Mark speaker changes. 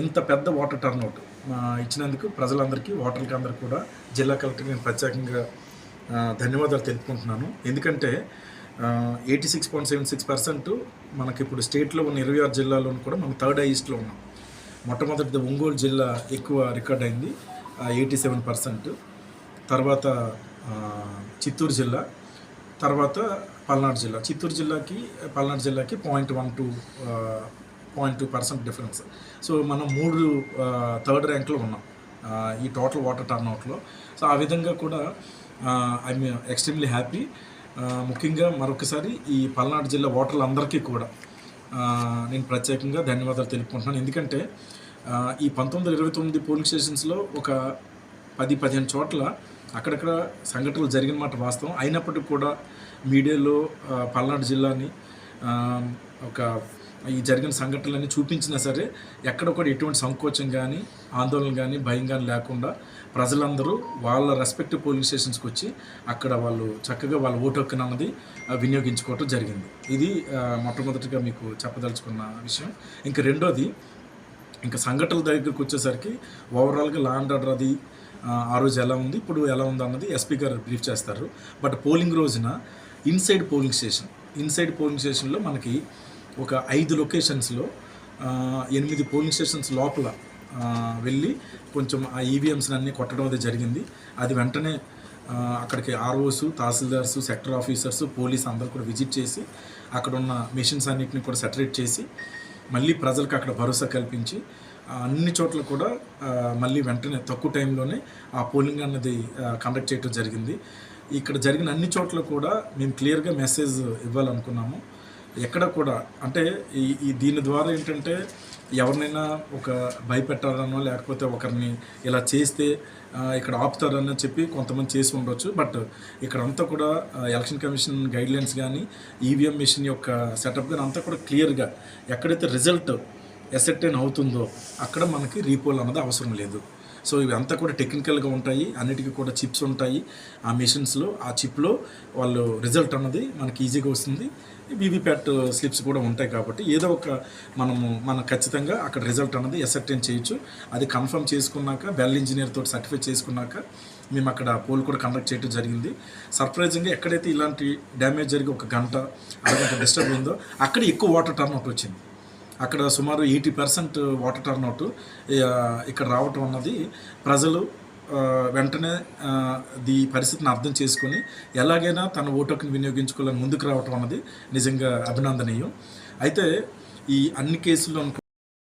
Speaker 1: ఇంత పెద్ద water turnout ఇచ్చినందుకు ప్రజలందరికీ ఓటర్లకి అందరికీ కూడా జిల్లా కలెక్టర్ నేను ప్రత్యేకంగా ధన్యవాదాలు తెలుపుకుంటున్నాను. ఎందుకంటే eighty six point seven six percent మనకి ఇప్పుడు స్టేట్లో ఉన్న ఇరవై ఆరు జిల్లాలోనూ కూడా మనం థర్డ్ హైయెస్ట్లో ఉన్నాం. మొట్టమొదటిది ఒంగోలు జిల్లా ఎక్కువ రికార్డ్ అయింది ఎయిటీ సెవెన్ పర్సెంట్ తర్వాత చిత్తూరు జిల్లా తర్వాత పల్నాడు జిల్లా. చిత్తూరు జిల్లాకి పల్నాడు జిల్లాకి point one two point two percent difference so మనం మూడు థర్డ్ ర్యాంక్లో ఉన్నాం. ఈ టోటల్ వాటర్ టర్న్అవుట్లో సో ఆ విధంగా కూడా ఐఎమ్ ఎక్స్ట్రీమ్లీ హ్యాపీ ముఖ్యంగా మరొకసారి ఈ పల్నాడు జిల్లా ఓటర్లు అందరికీ కూడా నేను ప్రత్యేకంగా ధన్యవాదాలు తెలుపుకుంటున్నాను. ఎందుకంటే ఈ పంతొమ్మిది వందల ఇరవై తొమ్మిది పోలింగ్ స్టేషన్స్లో ఒక పది పదిహేను చోట్ల అక్కడక్కడ సంఘటనలు జరిగిన మాట వాస్తవం. అయినప్పటికీ కూడా మీడియాలో పల్నాడు జిల్లాని ఒక ఈ జరిగిన సంఘటనలన్నీ చూపించినా సరే ఎక్కడ కూడా ఎటువంటి సంకోచం కానీ ఆందోళన కానీ భయం కానీ లేకుండా ప్రజలందరూ వాళ్ళ రెస్పెక్టివ్ పోలింగ్ స్టేషన్స్కి వచ్చి అక్కడ వాళ్ళు చక్కగా వాళ్ళ ఓటు హక్కును అన్నది వినియోగించుకోవటం జరిగింది. ఇది మొట్టమొదటిగా మీకు చెప్పదలుచుకున్న విషయం. ఇంకా రెండోది ఇంకా సంఘటనల దగ్గరికి వచ్చేసరికి ఓవరాల్గా లా అండ్ ఆర్డర్ అది ఆ, ఆ రోజు ఎలా ఉంది ఇప్పుడు ఎలా ఉంది అన్నది ఎస్పీ గారు బ్రీఫ్ చేస్తారు. బట్ పోలింగ్ రోజున inside polling station inside polling స్టేషన్లో మనకి ఒక ఐదు లొకేషన్స్లో ఎనిమిది పోలింగ్ స్టేషన్స్ లోపల వెళ్ళి కొంచెం ఆ ఈవీఎంస్ అన్నీ కొట్టడం అది జరిగింది. అది వెంటనే అక్కడికి ROs tahsildars sector officers police అందరూ కూడా విజిట్ చేసి అక్కడ ఉన్న మిషన్స్ అన్నిటిని కూడా సెటరేట్ చేసి మళ్ళీ ప్రజలకు అక్కడ భరోసా కల్పించి అన్ని చోట్ల కూడా మళ్ళీ వెంటనే తక్కువ టైంలోనే ఆ పోలింగ్ అన్నది కండక్ట్ చేయడం జరిగింది. ఇక్కడ జరిగిన అన్ని చోట్ల కూడా మేము క్లియర్గా మెసేజ్ ఇవ్వాలనుకున్నాము. ఎక్కడ కూడా అంటే ఈ ఈ దీని ద్వారా ఏంటంటే ఎవరినైనా ఒక భయపెట్టాలనో లేకపోతే ఒకరిని ఇలా చేస్తే ఇక్కడ ఆపుతారని చెప్పి కొంతమంది చేసి ఉండొచ్చు. బట్ ఇక్కడ అంతా కూడా ఎలక్షన్ కమిషన్ గైడ్లైన్స్ కానీ ఈవీఎం మిషన్ యొక్క సెటప్ కానీ అంతా కూడా క్లియర్గా ఎక్కడైతే రిజల్ట్ ఎసెప్టైన్ అవుతుందో అక్కడ మనకి రీపోల్ అన్నది అవసరం లేదు. సో ఇవి అంతా కూడా టెక్నికల్గా ఉంటాయి. అన్నిటికీ కూడా చిప్స్ ఉంటాయి. ఆ మిషన్స్లో ఆ చిప్లో వాళ్ళు రిజల్ట్ అన్నది మనకి ఈజీగా వస్తుంది. వీవీప్యాట్ స్లిప్స్ కూడా ఉంటాయి కాబట్టి ఏదో ఒక మనము మనం ఖచ్చితంగా అక్కడ రిజల్ట్ అన్నది ఎసెప్టైన్ చేయొచ్చు. అది కన్ఫర్మ్ చేసుకున్నాక బెల్ ఇంజనీర్ తోటి సర్టిఫై చేసుకున్నాక మేము అక్కడ పోల్ కూడా కండక్ట్ చేయడం జరిగింది. సర్ప్రైజింగ్గా ఎక్కడైతే ఇలాంటి డ్యామేజ్ జరిగి ఒక గంట అరగంట డిస్టర్బ్ అయిందో అక్కడ ఎక్కువ వాటర్ టర్న్ అవుట్ వచ్చింది. అక్కడ సుమారు ఎయిటీ పర్సెంట్ వాటర్ టర్న్అవుట్ ఇక్కడ రావటం అన్నది ప్రజలు వెంటనే దీ ఈ పరిస్థితిని అర్థం చేసుకొని ఎలాగైనా తన ఓటుకుని వినియోగించుకోవాలని ముందుకు రావటం అన్నది నిజంగా అభినందనీయం. అయితే ఈ అన్ని కేసుల్లో